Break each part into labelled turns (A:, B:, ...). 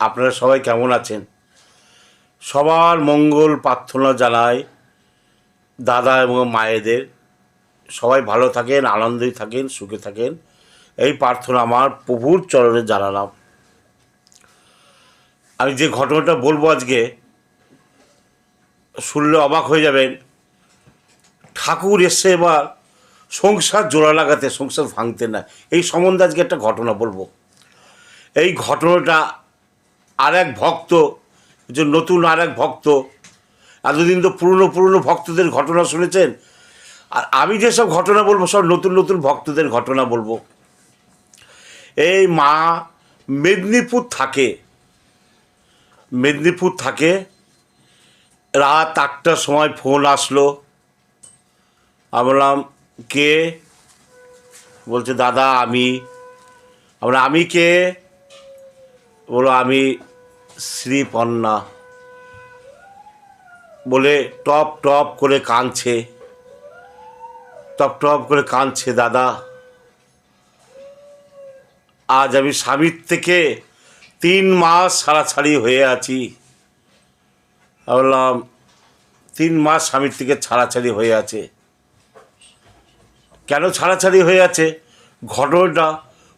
A: আপনারা সবাই কেমন আছেন? সবার মঙ্গল প্রার্থনা জানাই দাদা এবং মায়েদের। সবাই ভালো থাকেন আনন্দেই থাকেন, সুখে থাকেন। এই প্রার্থনা আমার প্রভুর চরণে জানালাম। আমি যে ঘটনাটা বলব আজকে, শুনলে অবাক হয়ে যাবেন। ঠাকুর এসছে এবার, সংসার জোড়া লাগাতে, সংসার ভাঙতে না। এই সম্বন্ধে আজকে একটা ঘটনা বলব। এই ঘটনাটা আর এক ভক্ত, যে নতুন আর এক ভক্ত। এতদিন তো পুরনো পুরনো ভক্তদের ঘটনা শুনেছেন। আর আমি যেসব ঘটনা বলব, সব নতুন নতুন ভক্তদের ঘটনা বলব। এই মা মেদিনীপুর থাকে। মেদিনীপুর থাকে। রাত আটটার সময় ফোন আসলো। আমি বললাম, কে? বলছে, দাদা, আমি। আমরা আমি কে? বলো, আমি শ্রীপন্না বলে টপ টপ করে কাঁদছে, টপ টপ করে কাঁদছে দাদা। আজ আমি স্বামীর থেকে তিন মাস ছাড়াছাড়ি হয়ে আছি। বললাম, তিন মাস স্বামীর থেকে ছাড়াছাড়ি হয়ে আছে। কেন ছাড়াছাড়ি হয়ে আছে? ঘটনাটা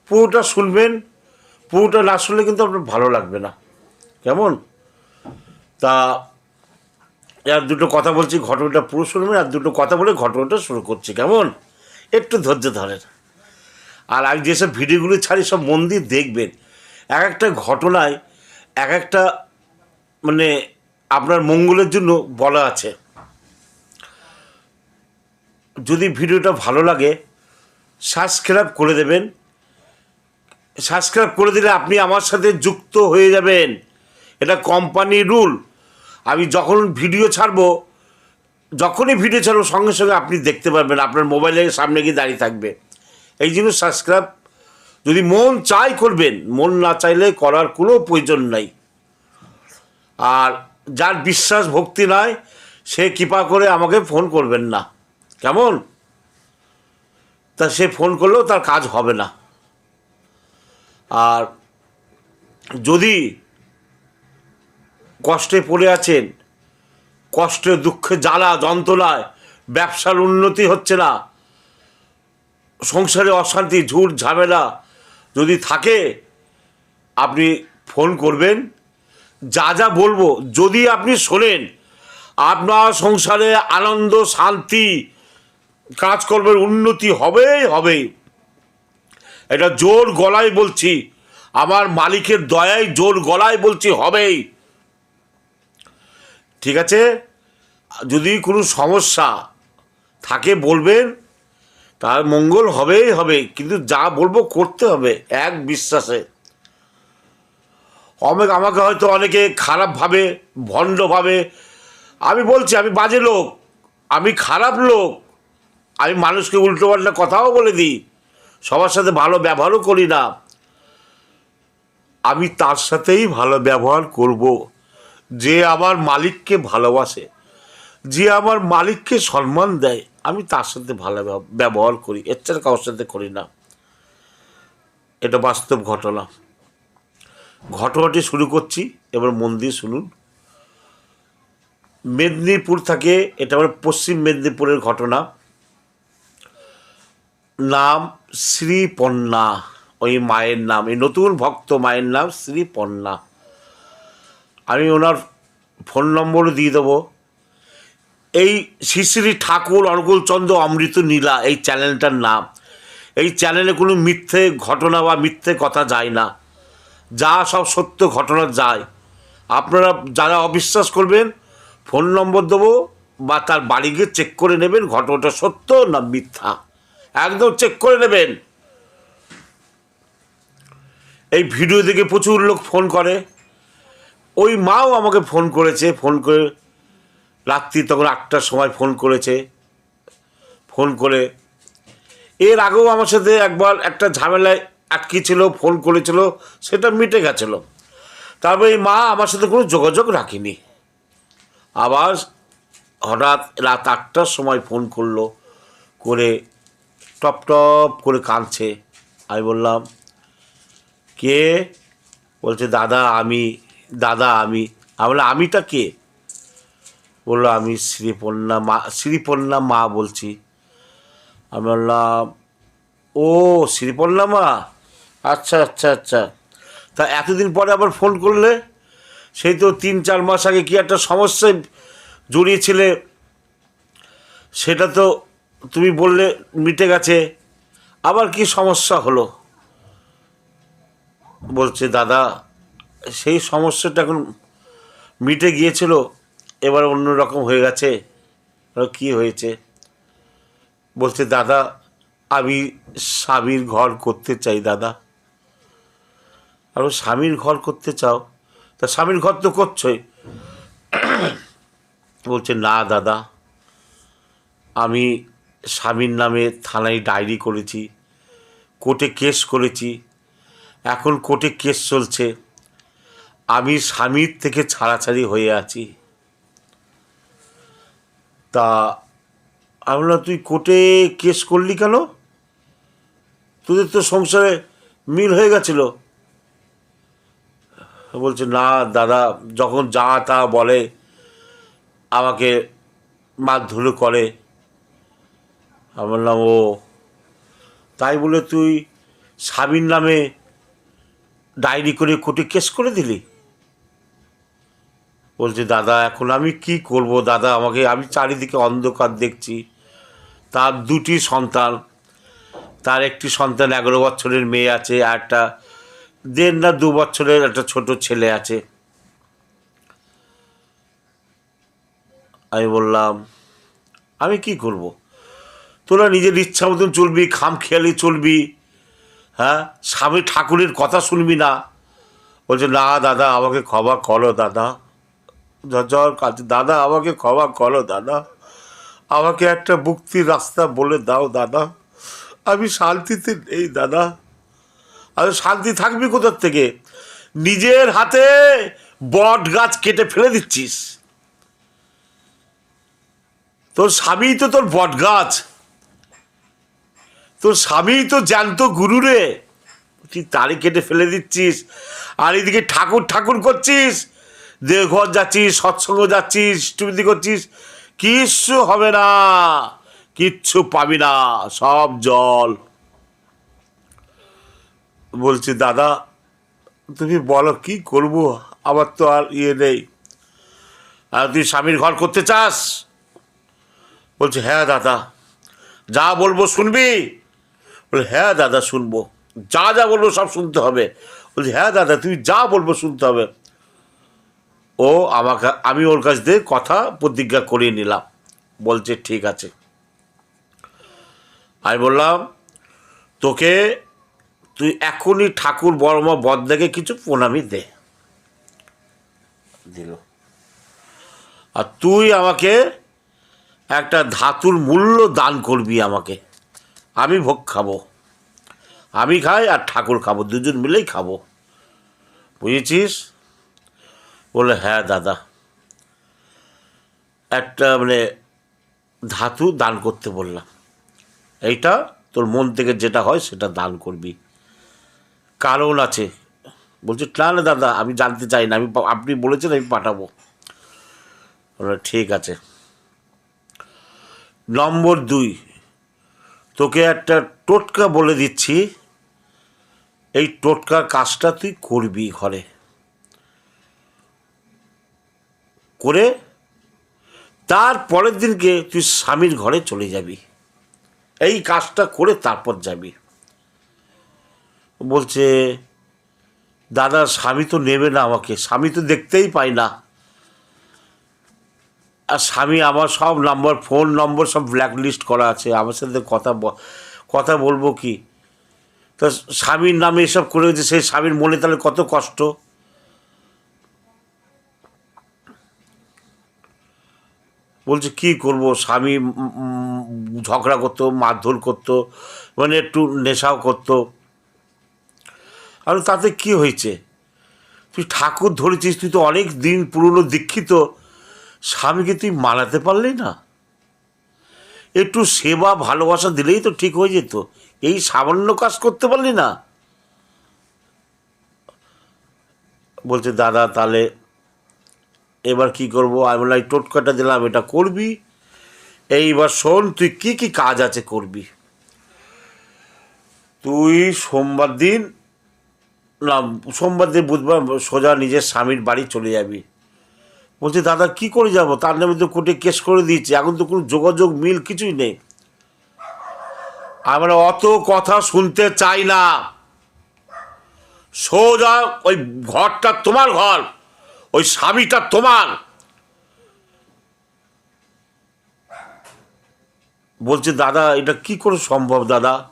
A: পুরোটা শুনবেন, পুরোটা না শুনলে কিন্তু আপনার ভালো লাগবে না। কেমন? তা আর দুটো কথা বলছি, ঘটনাটা পুরো শুনবেন, আর দুটো কথা বলে ঘটনাটা শুরু করছি, কেমন? একটু ধৈর্য ধরেন। আর আমি যেসব ভিডিওগুলো ছাড়ি, সব মন দিয়ে দেখবেন। এক একটা ঘটনায়, এক একটা মানে আপনার মঙ্গলের জন্য বলা আছে। যদি ভিডিওটা ভালো লাগে, সাবস্ক্রাইব করে দেবেন। সাবস্ক্রাইব করে দিলে আপনি আমার সাথে যুক্ত হয়ে যাবেন। এটা কোম্পানির রুল আমি যখন ভিডিও ছাড়বো, যখনই ভিডিও ছাড়বো, সঙ্গে সঙ্গে আপনি দেখতে পারবেন, আপনার মোবাইলের সামনে গিয়ে দাঁড়িয়ে থাকবে। এই জন্য সাবস্ক্রাইব যদি মন চাই করবেন, মন না চাইলে করার কোনো প্রয়োজন নাই। আর যার বিশ্বাস ভক্তি নাই, সে কৃপা করে আমাকে ফোন করবেন না। কেমন? তা সে ফোন করলেও তার কাজ হবে না। আর যদি কষ্টে পড়ে আছেন, কষ্টে, দুঃখে জ্বালা, যন্ত্রণায় ব্যবসার উন্নতি হচ্ছে না। সংসারে অশান্তি, ঝুট, ঝামেলা যদি থাকে, আপনি ফোন করবেন। যা যা বলব, যদি আপনি শোনেন, আপনার সংসারে আনন্দ, শান্তি, কাজকর্মের উন্নতি হবেই হবেই। এটা জোর গলায় বলছি, আমার মালিকের দয়ায় জোর গলায় বলছি, হবেই। ঠিক আছে? যদি কোনো সমস্যা থাকে বলবেন, তার মঙ্গল হবেই হবে, কিন্তু যা বলব করতে হবে এক বিশ্বাসে। অনেক আমাকে হয়তো অনেকে খারাপভাবে, ভণ্ডভাবে, আমি বলছি, আমি বাজে লোক, আমি খারাপ লোক, আমি মানুষকে উল্টোপাল্টা কথাও বলে দিই, সবার সাথে ভালো ব্যবহারও করি না, আমি তার সাথেই ভালো ব্যবহার করব। যে আমার মালিককে ভালোবাসে, যে আমার মালিককে সম্মান দেয়, আমি তার সাথে ভালো ব্যবহার করি। এর ছাড়া কারোর সাথে করি না। এটা বাস্তব ঘটনা। ঘটনাটি শুরু করছি, এবার মন দিয়ে শুনুন। মেদিনীপুর থেকে, এটা আমার পশ্চিম মেদিনীপুরের ঘটনা। নাম শ্রীপন্না, ওই মায়ের নাম, এই নতুন ভক্ত মায়ের নাম শ্রীপন্না। আমি ওনার ফোন নম্বরও দিয়ে দেবো। এই শ্রী শ্রী ঠাকুর অনুকূলচন্দ্র অমৃত নীলা, এই চ্যানেলটার নাম। এই চ্যানেলে কোনো মিথ্যে ঘটনা বা মিথ্যে কথা যায় না। যা সব সত্য ঘটনা যায়। আপনারা যারা অবিশ্বাস করবেন, ফোন নম্বর দেবো বা তার বাড়ি গিয়ে চেক করে নেবেন ঘটনাটা সত্য না মিথ্যা। একদম চেক করে নেবেন। এই ভিডিও দেখে প্রচুর লোক ফোন করে। ওই মাও আমাকে ফোন করেছে, ফোন করে রাত্রি তখন আটটার সময় ফোন করেছে। ফোন করে এর আগেও আমার সাথে একবার একটা ঝামেলায় আটকে ছিল, ফোন করেছিল, সেটা মিটে গেছিল। তারপরে এই মা আমার সাথে কোনো যোগাযোগ রাখেনি। আবার হঠাৎ রাত আটটার সময় ফোন করল, করে টপ টপ করে কাঁদছে। আমি বললাম, কে? বলছে, দাদা, আমি দাদা, আমি। আমি বললাম, আমিটা কে? বলল, আমি শ্রীপন্না মা শ্রীপন্না মা বলছি। আমি বললাম, ও, শ্রীপন্না মা? আচ্ছা আচ্ছা আচ্ছা। তা এতদিন পরে আবার ফোন করলে? সেই তো তিন, চার মাস আগে কি একটা সমস্যায় জড়িয়েছিলে? সেটা তো তুমি বললে মিটে গেছে। আবার কি সমস্যা হলো? বলছে, দাদা সেই সমস্যাটা এখন মিটে গিয়েছিল, এবার অন্যরকম হয়ে গেছে। কি হয়েছে? বলছে, দাদা, আমি স্বামীর ঘর করতে চাই, দাদা। আর স্বামীর ঘর করতে চাও? তা স্বামীর ঘর তো করছোই। বলছে, না, দাদা। আমি স্বামীর নামে থানায় ডায়েরি করেছি, কোর্টে কেস করেছি। এখন কোর্টে কেস চলছে। আমি স্বামীর থেকে ছাড়াছাড়ি হয়ে আছি। তা আমি তুই কোর্টে কেস করলি কেন? তোদের তো সংসারে মিল হয়ে গেছিল। বলছে, না দাদা, যখন যা তা বলে, আমাকে মারধর করে। আমি বললাম, ও, তাই বলে তুই স্বামীর নামে ডায়েরি করে কোর্টে কেস করে দিলি? বলছে, দাদা, এখন আমি কি করব? দাদা, আমাকে, আমি চারিদিকে অন্ধকার দেখছি। তার দুটি সন্তান, তার একটি সন্তান এগারো বছরের মেয়ে আছে আর একটা দেড় না দু বছরের একটা ছোট ছেলে আছে। আমি বললাম, আমি কি করব? তোরা নিজের ইচ্ছা মতন চলবি, খাম খেয়ালি চলবি হ্যাঁ? স্বামী ঠাকুরের কথা শুনবি না? বলছে, না, দাদা, আমাকে ক্ষমা করো, দাদা। ঝরঝর কাছে দাদা, আমাকে ক্ষমা করো, দাদা। আমাকে একটা মুক্তির রাস্তা বলে দাও, দাদা। আমি শান্তিতে নেই, দাদা। আর শান্তি থাকবি কোথার থেকে? নিজের হাতে বট গাছ কেটে ফেলে দিচ্ছিস। তোর স্বামী তো তোর বট গাছ। তোর স্বামী তো জ্যান্ত গুরু রে। তুই তারই কেটে ফেলে দিচ্ছিস। আর এদিকে ঠাকুর ঠাকুর করছিস। দেওঘর যাচ্ছিস, সৎসঙ্গ যাচ্ছিস টুমিদি করছিস, কিচ্ছু হবে না, কিচ্ছু পাবি না, সব জল। বলছি, দাদা, তুমি বলো কি করব? আমার তো আর ইয়ে নেই। আর তুই স্বামীর ঘর করতে চাস? বলছে হ্যাঁ দাদা। যা বলব শুনবি? বলে হ্যাঁ দাদা, শুনব। যা যা বলব সব শুনতে হবে। বলছি হ্যাঁ দাদা তুই যা বলব শুনতে হবে। ও আমাকে, আমি ওর কাছ থেকে কথা প্রতিজ্ঞা করিয়ে নিলাম। বলছে, ঠিক আছে। আমি বললাম, তোকে, তুই এখনই ঠাকুর বর্মা বদ্দাকে কিছু প্রণামী দে। দিল। আর তুই আমাকে একটা ধাতুর মূল্য দান করবি আমাকে। আমি ভোগ খাব। আমি খাই আর ঠাকুর খাব। দুজন মিলেই খাব। বুঝেছিস? বলে হ্যাঁ দাদা। একটা মানে ধাতু দান করতে বললাম। এইটা তোর মন থেকে যেটা হয় সেটা দান করবি। কারণ আছে। বলছি না না দাদা আমি জানতে চাই না। আমি আপনি বলেছেন আমি পাঠাবো। বলল, ঠিক আছে। নম্বর দুই তোকে একটা টোটকা বলে দিচ্ছি। এই টোটকার কাজটা তুই করবি ঘরে। করে তার পরের দিনকে তুই স্বামীর ঘরে চলে যাবি। এই কাজটা করে তারপর যাবি। বলছে, দাদা, স্বামী তো নেবে না আমাকে। স্বামী তো দেখতেই পাই না। আর স্বামী আমার সব নাম্বার, ফোন নম্বর সব ব্ল্যাক লিস্ট করা আছে। আমার সাথে কথা কথা বলব কি? তা স্বামীর নামে এসব করে যে সেই স্বামীর মনে তাহলে কত কষ্ট? বলছে, কি করব? স্বামী ঝগড়া করতো, মারধর করতো মানে একটু নেশাও করতো। আর তাতে কি হয়েছে? তুই ঠাকুর ধরেছিস, তুই তো অনেক দিন পুরনো দীক্ষিত। স্বামীকে তুই মানাতে পারলি না। একটু সেবা, ভালোবাসা দিলেই তো ঠিক হয়ে যেত। এই সামান্য কাজ করতে পারলি না? বলছে, দাদা, তাহলে এবার কি করব? আমি বললাম টোটকাটা দিলাম, এটা করবি? এইবার শোন, তুই কি কি কাজ আছে করবি? তুই সোমবার দিন, না, সোমবার দিন বুধবার সোজা নিজের স্বামীর বাড়ি চলে যাবি। বলছি, দাদা, কি করে যাব? তার নামে তো কোর্টে কেস করে দিয়েছি, এখন তো কোনো যোগাযোগ মিল কিছুই নেই। আমরা অত কথা শুনতে চাই না। সোজা ওই ঘরটা তোমার ঘর। ওই স্বামীটা তোমার। বলছে, দাদা, এটা কি করে সম্ভব, দাদা?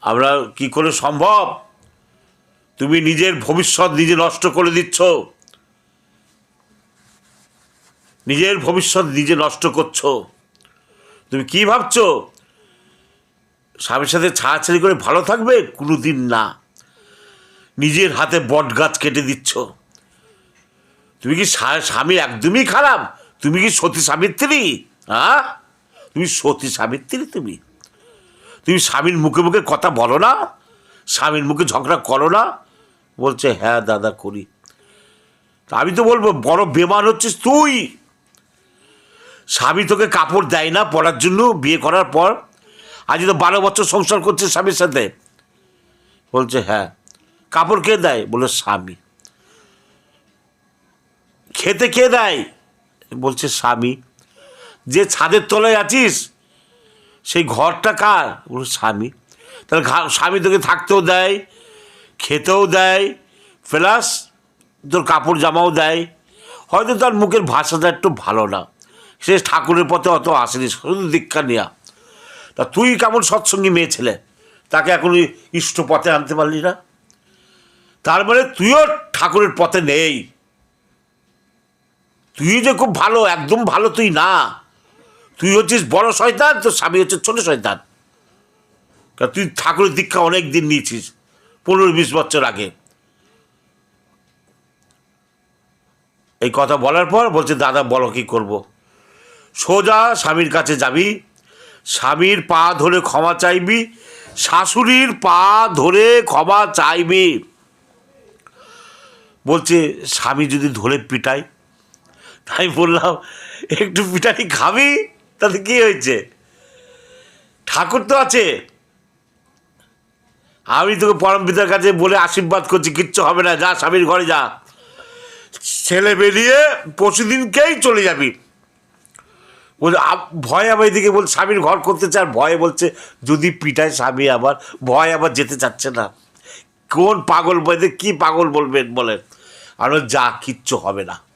A: আমরা কি করে সম্ভব? তুমি নিজের ভবিষ্যৎ নিজে নষ্ট করে দিচ্ছ। নিজের ভবিষ্যৎ নিজে নষ্ট করছ। তুমি কি ভাবছ? স্বামীর সাথে ছাড়াছাড়ি করে ভালো থাকবে? কোনো দিন না। নিজের হাতে বট গাছ কেটে দিচ্ছ। তুমি কি স্বামী একদমই খারাপ? তুমি কি সতী সাবিত্রী? হ্যাঁ তুমি সতী সাবিত্রী তুমি? তুমি স্বামীর মুখে মুখে কথা বলো না? স্বামীর মুখে ঝগড়া করো না? বলছে হ্যাঁ দাদা, করি। তা আমি তো বলব, বড় বেমান হচ্ছিস তুই। স্বামী তোকে কাপড় দেয় না পরার জন্য, বিয়ে করার পর। আজ তো বারো বছর সংসার করছে স্বামীর সাথে। বলছে হ্যাঁ। কাপড় কে দেয়? বলে স্বামী। খেতে কে দেয়? বলছে স্বামী। যে ছাদের তলায় আছিস, সেই ঘরটা কার? বলছে স্বামী। তাহলে স্বামী তোকে থাকতেও দেয়, খেতেও দেয়, প্লাস তোর কাপড় জামাও দেয়। হয়তো তার মুখের ভাষাটা একটু ভালো না। সে ঠাকুরের পথে অত আসেনি, শুধু দীক্ষা নেওয়া তা তুই কেমন সৎসঙ্গী মেয়ে ছেলে? তাকে এখন ইষ্ট পথে আনতে পারলি না? তার মানে তুইও ঠাকুরের পথে নেই। তুই যে খুব ভালো, একদম ভালো তুই না। তুই হচ্ছিস বড় শয়তান, তোর স্বামী হচ্ছে ছোট শয়তান। কারণ তুই ঠাকুরের দীক্ষা অনেক দিন নিয়েছিস, পনেরো বিশ বছর আগে। এই কথা বলার পর বলছে, দাদা, বলো কি করব। সোজা স্বামীর কাছে যাবি, স্বামীর পা ধরে ক্ষমা চাইবি, শাশুড়ির পা ধরে ক্ষমা চাইবি। বলছে, স্বামী যদি ধরে পিটাই তাই বললাম, একটু পিটানি খাবি? তাতে কি হয়েছে? ঠাকুর তো আছে। আমি তোকে পরম পিতার কাছে বলে আশীর্বাদ করছি, কিচ্ছু হবে না, যা, স্বামীর ঘরে যা। ছেলে বেরিয়ে পরশুদিনকেই চলে যাবি। ভয় আবার এদিকে বল, স্বামীর ঘর করতে চায়, ভয়ে বলছে, যদি পিটায় স্বামী আবার, ভয় আবার যেতে চাচ্ছে না। কোন পাগল বলতে কি পাগল বলবেন বলেন। আর যা, কিচ্ছু হবে না।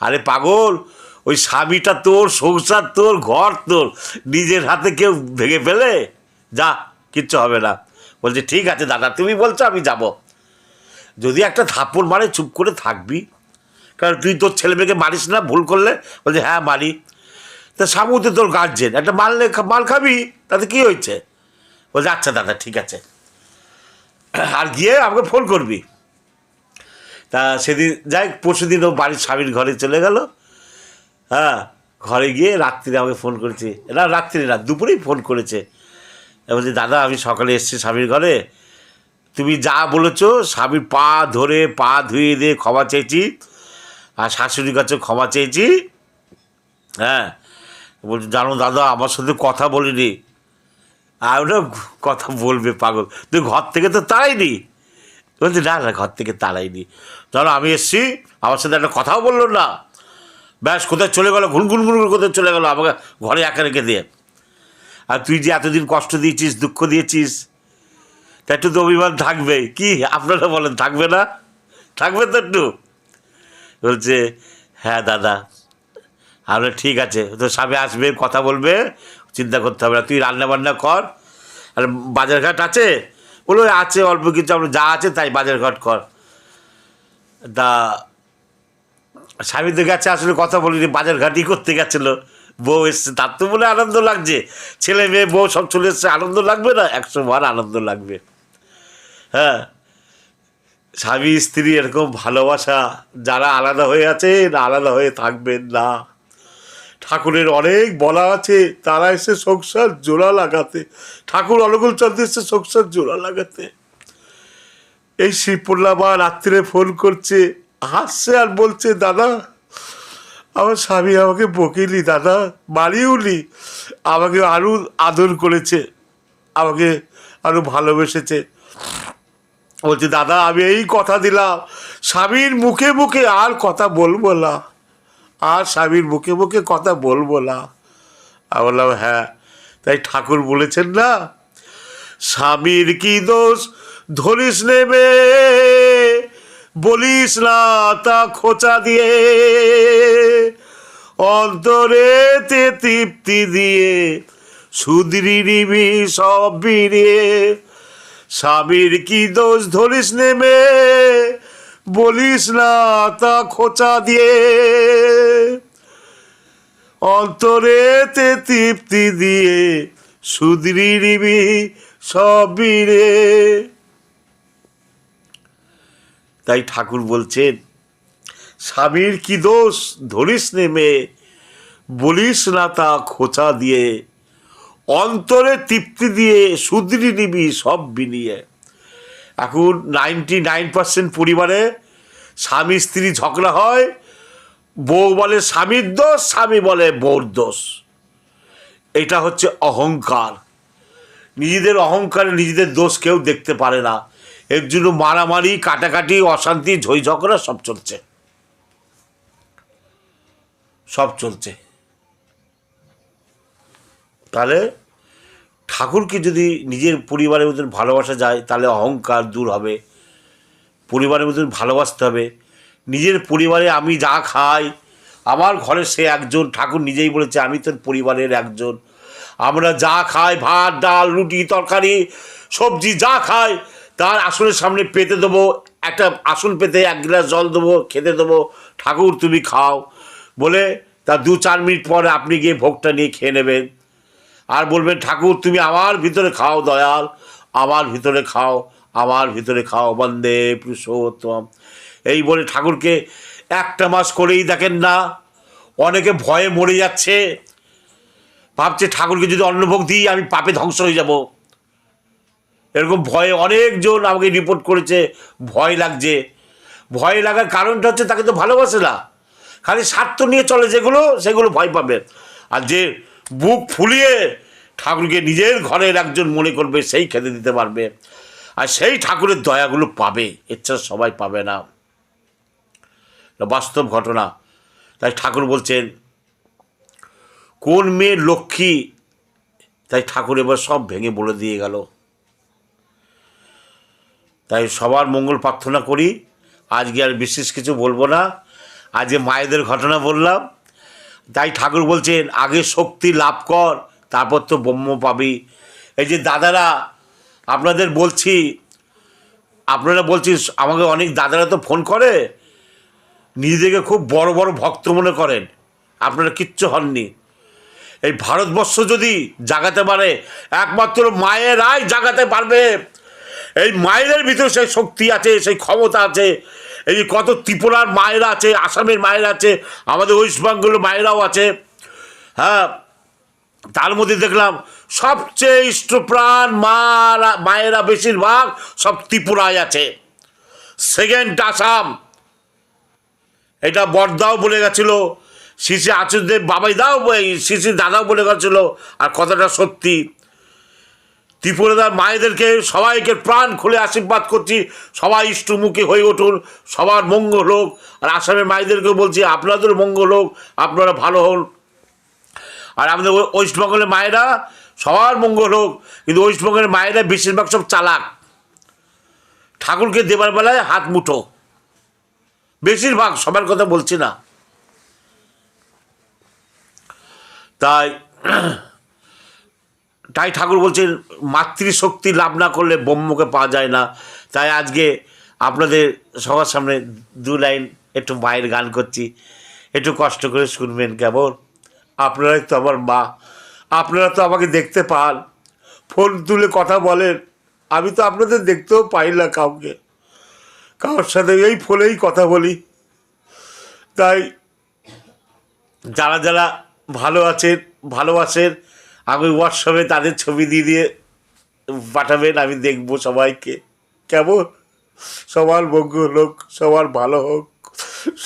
A: আরে পাগল, ওই স্বামীটা তোর, সংসার তোর, ঘর তোর, নিজের হাতে কেউ ভেঙে ফেলে? যা, কিচ্ছু হবে না। বলছে, ঠিক আছে দাদা, তুমি বলছো আমি যাব। যদি একটা থাপ্পড় মারে, চুপ করে থাকবি। কারণ তুই তোর ছেলে মেয়েকে মারিস না, ভুল করলে? বলছে হ্যাঁ মারি। তা সামু তো তোর গার্জেন একটা মারলে মাল খাবি? তাতে কি হয়েছে? বলছে আচ্ছা দাদা, ঠিক আছে। আর গিয়ে আমাকে ফোন করবি। তা সেদিন, যাই পরশু দিন ও বাড়ির স্বামীর ঘরে চলে গেল। হ্যাঁ ঘরে গিয়ে রাত্রিরে আমাকে ফোন করেছে। না রাত্রি না, দুপুরেই ফোন করেছে। বলছে, দাদা, আমি সকালে এসেছি স্বামীর ঘরে। তুমি যা বলেছ, স্বামীর পা ধরে, পা ধুয়ে দিয়ে ক্ষমা চেয়েছি। আর শাশুড়ির কাছে ক্ষমা চেয়েছি। হ্যাঁ বলছি, জানো দাদা, আমার সাথে কথা বলিনি। আর ওটা কথা বলবে পাগল। তুই ঘর থেকে তো তাড়াইনি? বলছে, না না, ঘর থেকে তাড়াইনি। ধরো আমি এসছি। আমার সাথে একটা কথাও বলল না। ব্যাস, কোথায় চলে গেলো? ঘুন ঘুন ঘুন কোথায় চলে গেলো? আমাকে ঘরে একা রেখে দিয়ে আর তুই যে এতদিন কষ্ট দিয়েছিস, দুঃখ দিয়েছিস, তা একটু তো অভিমান থাকবে। কি? আপনারা বলেন, থাকবে না? থাকবে তো একটু। বলছে হ্যাঁ দাদা। আমরা ঠিক আছে। তো স্বামী আসবে, কথা বলবে, চিন্তা করতে হবে না। তুই রান্না বান্না কর। আর বাজারঘাট আছে? বলো আছে, অল্প কিছু আমরা যা আছে তাই বাজার বাজারঘাট কর। তা স্বামী তো গেছে আসলে কথা বলিনি বাজারঘাটই করতে গেছিল। বউ এসছে, তার তো বলে আনন্দ লাগছে। ছেলে মেয়ে, বউ সব চলে এসছে, আনন্দ লাগবে না? একশো বার আনন্দ লাগবে। হ্যাঁ স্বামী, স্ত্রী এরকম ভালোবাসা, যারা আলাদা হয়ে আছেন, আলাদা হয়ে থাকবেন না। ঠাকুরের অনেক বলা আছে, তারা এসে সংসার জোড়া লাগাতে। ঠাকুর অনুকূল চন্দ্র এসে সংসার জোড়া লাগাতে। এই শিবপুল্লা মা রাত্রে ফোন করছে, হাসছে আর বলছে, দাদা, আমার স্বামী আমাকে বকিলি, দাদা, মারিওলি, আমাকে আরও আদর করেছে, আমাকে আরও ভালোবেসেছে। বলছে, দাদা, আমি এই কথা দিলাম, স্বামীর মুখে মুখে আর কথা বলব না। আর স্বামীর মুখে মুখে কথা বলব না। আমি বললাম হ্যাঁ তাই ঠাকুর বলেছেন না, স্বামীর কি দোষ ধরিস নেবে বলিস না তা খোঁচা দিয়ে। অন্তরেতে তৃপ্তি দিয়ে নিবি সব বিড়িয়ে স্বামীর কি দোষ ধরিস নেবে বলিস না তা খোঁচা দিয়ে। অন্তরেতে তৃপ্তি দিয়ে সুদৃঢ় নিবি সব বিড়ে তাই ঠাকুর বলছেন, স্বামীর কি দোষ ধরিস নেমে বলিস না তা খোঁচা দিয়ে। অন্তরে তৃপ্তি দিয়ে সুদৃঢ় নিবি সব বিনিয়ে এখন নাইনটি নাইন পার্সেন্ট পরিবারে স্বামী স্ত্রী ঝগড়া হয় বউ বলে স্বামীর দোষ, স্বামী বলে বউর দোষ। এটা হচ্ছে অহংকার। নিজেদের অহংকারে নিজেদের দোষ কেউ দেখতে পারে না। এর জন্য মারামারি, কাটাকাটি, অশান্তি ঝই ঝগড়া সব চলছে। সব চলছে। তাহলে ঠাকুরকে যদি নিজের পরিবারের মধ্যে ভালোবাসা যায়, তাহলে অহংকার দূর হবে। পরিবারের মধ্যে ভালোবাসতে হবে। নিজের পরিবারে আমি যা খাই, আমার ঘরে সে একজন, ঠাকুর নিজেই বলেছে, আমি তোর পরিবারের একজন। আমরা যা খাই, ভাত, ডাল, রুটি, তরকারি, সবজি যা খাই, তার আসনের সামনে পেতে দেবো, একটা আসন পেতে এক গ্লাস জল দেবো, খেতে দেবো। ঠাকুর, তুমি খাও। বলে তার দু চার মিনিট পরে আপনি গিয়ে ভোগটা নিয়ে খেয়ে নেবেন। আর বলবেন, ঠাকুর, তুমি আমার ভিতরে খাও দয়াল, আমার ভিতরে খাও, আমার ভিতরে খাও। বন্দে পুরুষোত্তম। এই বলে ঠাকুরকে একটা মাস করেই দেখেন না, অনেকে ভয়ে মরে যাচ্ছে। ভাবছে ঠাকুরকে যদি অন্নভোগ দিই, আমি পাপে ধ্বংস হয়ে যাব। এরকম ভয়ে অনেকজন আমাকে রিপোর্ট করেছে, ভয় লাগছে। ভয় লাগার কারণটা হচ্ছে তাকে তো ভালোবাসে না। খালি স্বার্থ নিয়ে চলে যেগুলো, সেগুলো ভয় পাবে। আর যে বুক ফুলিয়ে ঠাকুরকে নিজের ঘরের একজন মনে করবে, সেই খেতে দিতে পারবে। আর সেই ঠাকুরের দয়াগুলো পাবে এছাড়া সবাই পাবে না। বাস্তব ঘটনা। তাই ঠাকুর বলছেন, কোন মেয়ে লক্ষ্মী? তাই ঠাকুর এবার সব ভেঙে বলে দিয়ে গেল। তাই সবার মঙ্গল প্রার্থনা করি, আজকে আর বিশেষ কিছু বলব না। আজকে মায়েদের ঘটনা বললাম, তাই ঠাকুর বলছেন, আগে শক্তি লাভ কর, তারপর তো ব্রহ্ম পাবি। এই যে দাদারা, আপনাদের বলছি, আপনারা বলছি, আমাকে অনেক দাদারা তো ফোন করে নিজেদেরকে খুব বড় বড় ভক্ত মনে করেন। আপনারা কিচ্ছু হননি। এই ভারতবর্ষ যদি জাগাতে পারে, একমাত্র মায়েরাই জাগাতে পারবে। এই মায়েদের ভিতরে সেই শক্তি আছে, সেই ক্ষমতা আছে। এই কত ত্রিপুরার মায়েরা আছে, আসামের মায়েরা আছে, আমাদের ওয়েস্ট বেঙ্গলের মায়েরাও আছে। হ্যাঁ তার মধ্যে দেখলাম সবচেয়ে ইষ্টপ্রাণ মারা, মায়েরা বেশিরভাগ সব ত্রিপুরায় আছে। সেকেন্ড আসাম এটা বড়দাও বলে গেছিল, শিশি আচুরদেব বাবাইদাও শিশি দাদাও বলে গেছিল, আর কথাটা সত্যি। ত্রিপুরাদার মায়েদেরকে সবাইকে প্রাণ খুলে আশীর্বাদ করছি, সবাই ইষ্টমুখী হয়ে উঠুন, সবার মঙ্গল হোক। আর আসামের মায়েদেরকে বলছি, আপনাদের মঙ্গল হোক, আপনারা ভালো হন। আর আমাদের ওয়ে- ওয়েস্টবেঙ্গলের মায়েরা সবার মঙ্গল হোক, কিন্তু ওয়েস্টবেঙ্গলের মায়েরা বেশিরভাগ সব চালাক। ঠাকুরকে দেবার বেলায় হাত মুঠো। বেশিরভাগ সবার কথা বলছি না। তাই তাই ঠাকুর বলছেন, মাতৃশক্তি লাভ না করলে ব্রহ্মকে পাওয়া যায় না। তাই আজকে আপনাদের সবার সামনে দু লাইন একটু মায়ের গান করছি। একটু কষ্ট করে শুনবেন কেমন? আপনারাই তো আমার মা। আপনারা তো আমাকে দেখতে পান। ফোন তুলে কথা বলেন। আমি তো আপনাদের দেখতেও পাই না কাউকে। কারোর সাথে এই ফোনেই কথা বলি। তাই যারা যারা ভালো আছেন, ভালোবাসেন আমি হোয়াটসঅ্যাপে তাদের ছবি দিয়ে দিয়ে পাঠাবেন, আমি দেখব সবাইকে। কেমন? সবার মঙ্গল হোক, সবার ভালো হোক,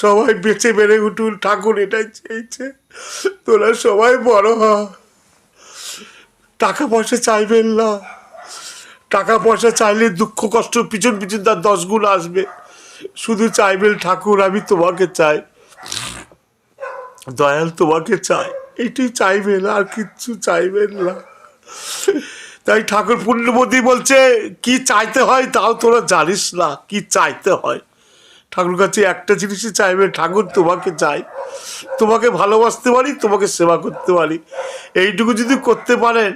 A: সবাই বেঁচে বেড়ে উঠুন, ঠাকুর এটাই চেয়েছে, তোরা সবাই বড় হ। টাকা পয়সা চাইবেন না। টাকা পয়সা চাইলে দুঃখ, কষ্ট, পিছন পিছন তার দশ গুণ আসবে। শুধু চাইবেন ঠাকুর, আমি তোমাকে চাই। দয়াল তোমাকে চাই। এটাই চাইবেন, আর কিচ্ছু চাইবেন না। তাই ঠাকুর পূর্ণবতী বলছে, কি চাইতে হয় তাও তোরা জানিস না, কি চাইতে হয়? ঠাকুর কাছে একটা জিনিসই চাইবে ঠাকুর, তোমাকে চাই। তোমাকে ভালোবাসতে পারি, তোমাকে সেবা করতে পারি। এইটুকু যদি করতে পারেন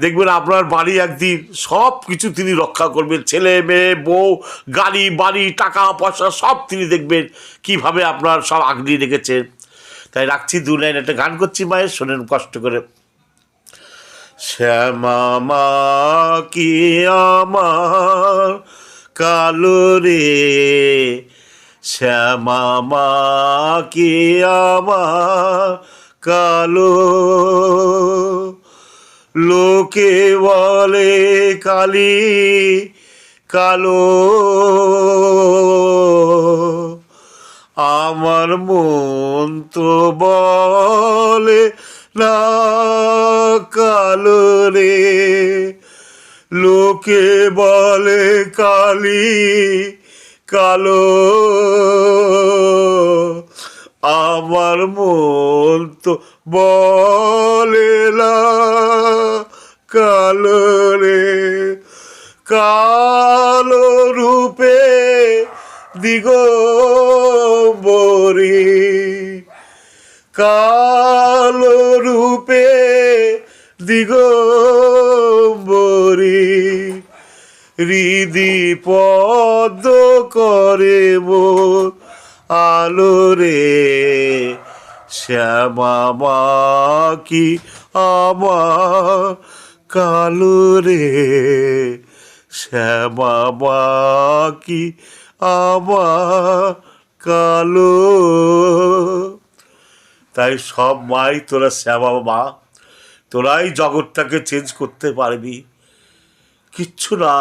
A: দেখবেন আপনার বাড়ি একদিন সব কিছু তিনি রক্ষা করবেন। ছেলে, মেয়ে, বউ, গাড়ি, বাড়ি, টাকা, পয়সা, সব তিনি দেখবেন কীভাবে আপনার সব আগলি রেখেছেন। তাই রাখছি, দু লাইন একটা গান করছি মায়ের, শোনেন কষ্ট করে। শ্যামা কি আমার কালো রে? শ্যামা কি আমার কালো? লোকে বলে কালী, কালো। আমার মন তো বলে না কালো রে। লোকে বলে কালি, কালো। আমার মন তো বলে কালো রে, কালো রূপে দিগম্বরী। কালো রূপে দিগম্বরী, হৃদি পদ্ম করে মোর আলো রে, শ্যামা কি আমার কালো রে, শ্যামা কি আমার কালো। তাই সব মাই তোরা শ্যামা মা, তোরাই জগৎটাকে চেঞ্জ করতে পারবি। কিচ্ছু না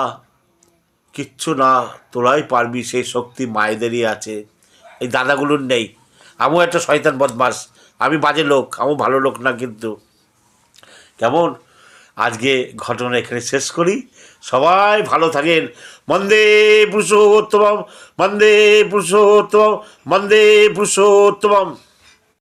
A: কিচ্ছু না, তোরাই পারবি সেই শক্তি মায়েদেরই আছে। এই দাদাগুলোর নেই। আমিও একটা শয়তান বদমাস। আমি বাজে লোক আমি ভালো লোক না কিন্তু। কেমন? আজকে ঘটনা এখানে শেষ করি। সবাই ভালো থাকেন। মন্দে পুরুষোত্তম মন্দে পুরুষোত্তম মন্দে পুরুষোত্তম